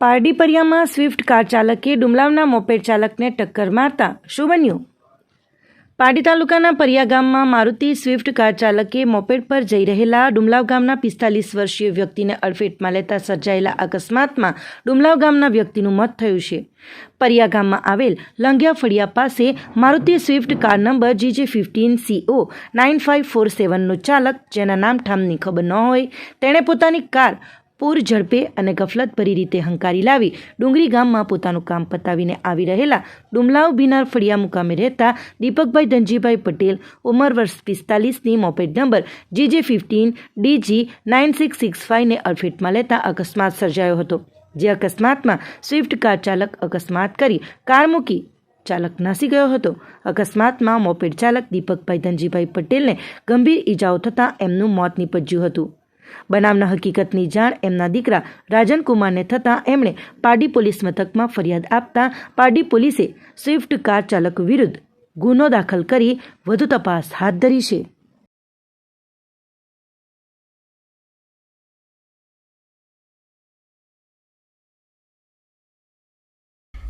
પારડીપરિયામાં Swift car ચાલકે ડુમલાવના moped ચાલકને ટક્કર મારતા શું બન્યું પારડી તાલુકાના પરિયા ગામમાં મારુતિ સ્વિફ્ટ કાર ચાલકે મોપેડ પર જઈ રહેલા ડુમલાવ ગામના પિસ્તાલીસ વર્ષીય વ્યક્તિને અડફેટમાં લેતા સર્જાયેલા અકસ્માતમાં ડુમલાવ ગામના વ્યક્તિનું મોત થયું છે. પરિયા ગામમાં આવેલ લંઘિયા ફળિયા પાસે Maruti swift car number GJ fifteen C O nine five સેવનનો ચાલક, જેના નામ ઠામની ખબર ન હોય, તેણે પોતાની કાર પૂર, ઝડપે અને ગફલતભરી રીતે હંકારી લાવી ડુંગરી ગામમાં પોતાનું કામ પતાવીને આવી રહેલા ડુમલાવ બિનાર ફળિયા મુકામે રહેતા દીપકભાઈ ધનજીભાઈ પટેલ, ઉંમર વર્ષ પિસ્તાલીસની moped number GJ fifteen DG nine six six ફાઇવને અડફેટમાં લેતા અકસ્માત સર્જાયો હતો, જે અકસ્માતમાં સ્વિફ્ટ કાર ચાલક અકસ્માત કરી કાર મૂકી ચાલક નાસી ગયો હતો. અકસ્માતમાં મોપેડ ચાલક દીપકભાઈ ધનજીભાઈ પટેલને ગંભીર ઈજાઓ થતાં એમનું મોત નીપજ્યું હતું. બનાવના હકીકતની જાણ એમના દીકરા રાજનકુમારને થતાં એમણે પારડી પોલીસ મથકમાં ફરિયાદ આપતા પારડી પોલીસે સ્વિફ્ટ કાર ચાલક વિરુદ્ધ ગુનો દાખલ કરી વધુ તપાસ હાથ ધરી છે.